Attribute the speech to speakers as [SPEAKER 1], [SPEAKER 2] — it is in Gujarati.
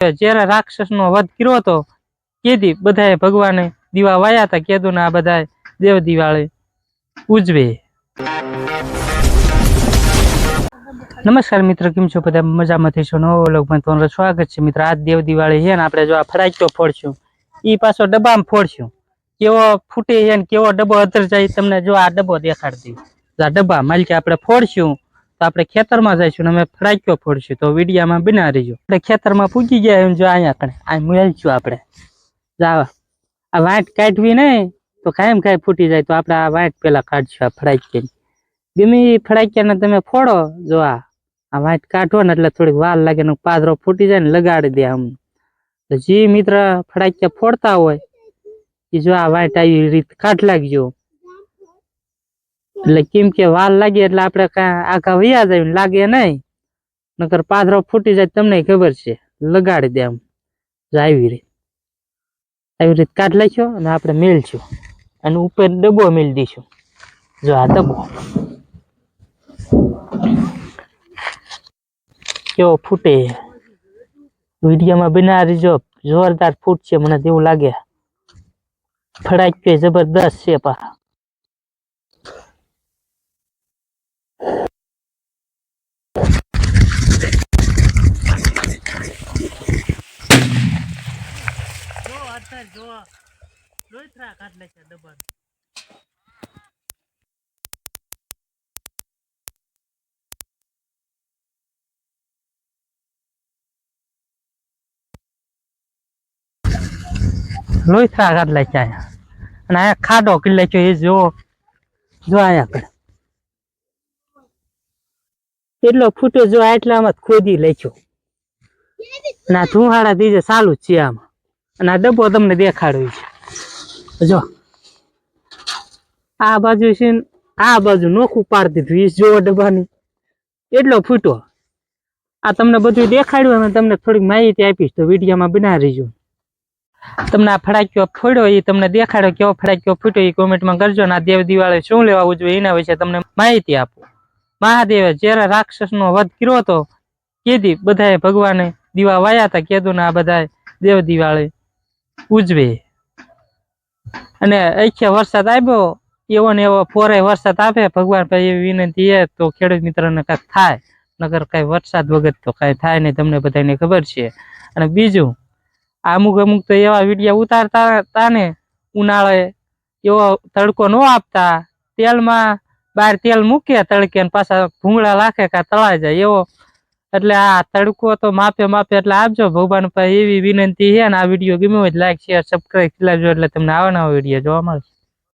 [SPEAKER 1] જ્યારે રાક્ષસ નો વધ કર્યો હતો, કેદી બધાએ ભગવાને દીવા વાયા હતા કેદુ આ બધા દેવ દિવાળી ઉજવે. નમસ્કાર મિત્ર, કેમ છો બધા? મજામાં થઈશું? નવો વ્લોગમાં તમારું સ્વાગત છે. મિત્ર, આજ દેવ દિવાળી છે ને આપણે જો આ ફરાક્યો ફોડશું ઈ પાછો ડબ્બામાં ફોડશું કેવો ફૂટે છે ને કેવો ડબ્બો અધર જાય તમને જો આ ડબ્બો દેખાડતી આ ડબ્બા માલ કે આપણે ફોડશું તો આપણે ખેતરમાં જઈશું ને અમે ફરાક્યો ફોડશું. તો વિડીયામાં બના રહીજો. આપણે ખેતરમાં પૂગી ગયા એમ જો અહીંયા કણે. આ મેળશું આપણે. જાવ આ વાંટ કાઢવી નહીં તો કાયમ કાંઈ ફૂટી જાય. તો આપણે આ વાંટ પેલા કાઢશું, આ ફડાક્યા ગમે એ ફડાક્યાને તમે ફોડો, જો આ. વાંટ કાઢો ને એટલે થોડીક વાર લાગે ને પાદરો ફૂટી જાય ને લગાડી દે આમ. તો જે મિત્ર ફડાક્યા ફોડતા હોય એ જો આ વાંટ આવી રીત કાઢ લાગજો. એટલે કેમ કે વાર લાગે એટલે આપણે કાંઈ આખા વૈયા જાય લાગે નહીં. નકર પાદરો ફૂટી જાય તમને ખબર છે. લગાડી દે આમ. આવી રીત. આવી રીત કાઢ લખ્યો અને આપણે મેળશું અને ઉપર ડબ્બો મેળ દઈશું. જો આ ડબ્બો. કેવો ફૂટે. વિડીયોમાં બનાવી જો જોરદાર ફૂટ છે, મને તેવું લાગે. ફડાક જબરદસ્ત છે, પા જો જો લોહીથરા કાઢ લે છે ડબ્બા લોહીથરા કાઢ લે છે અને અહીંયા ખાડો કિલ્લે છે, એ જો જો અહીંયા કર એટલો ફૂટો જો આટલામાં જ ખોદી લેજો ના ધુહાડા દીજે ચાલુ જ છે આમાં. અને આ ડબ્બો તમને દેખાડ્યો છે. જો, આ બાજુ છે આ બાજુ નોખું પાડી દીધું એ જોવો ડબ્બાની. એટલો ફૂટો આ તમને બધું દેખાડ્યું અને તમને થોડીક માહિતી આપીશ, તો વિડીયોમાં બનાવી તમને આ ફડાક્યો ફોડ્યો એ તમને દેખાડ્યો, કેવો ફડાક્યો ફૂટ્યો એ કોમેન્ટમાં કરજો. અને આ દેવ દિવાળી શું લેવા ઉજવે એના વિશે તમને માહિતી આપો. મહાદેવે, જ્યારે રાક્ષસ નો વધ કર્યો હતો, કેદી બધાએ ભગવાને દીવા વાયા હતા કેદુ આ બધા દેવ દિવાળી. ઉજવે. અને આખે વરસાદ આવ્યો એવો ને એવો ફોરે વરસાદ આપે, ભગવાન ભાઈ એવી વિનંતી એ તો ખેડૂત મિત્રોને કાંઈક થાય નગર કાંઈ વરસાદ વગર તો કાંઈ થાય નહીં, તમને બધાને ખબર છે. અને બીજું, અમુક અમુક તો એવા વિડીયા ઉતારતા હતા ને, ઉનાળે એવો તડકો ન આપતા, તેલમાં બહાર તેલ મૂકે તડકે પાછા ભૂંગળા લાખે કાં તળાઈ જાય, એવો એટલે આ તડકો તો માપે માપે એટલે આપજો ભગવાન પાસે એવી વિનંતી છે અને આ વીડિયો ગમ્યો હોય લાઈક શેર સબસ્ક્રાઈબ ખીલાવજો એટલે તમને આવા નવા વીડિયો જોવા મળશે.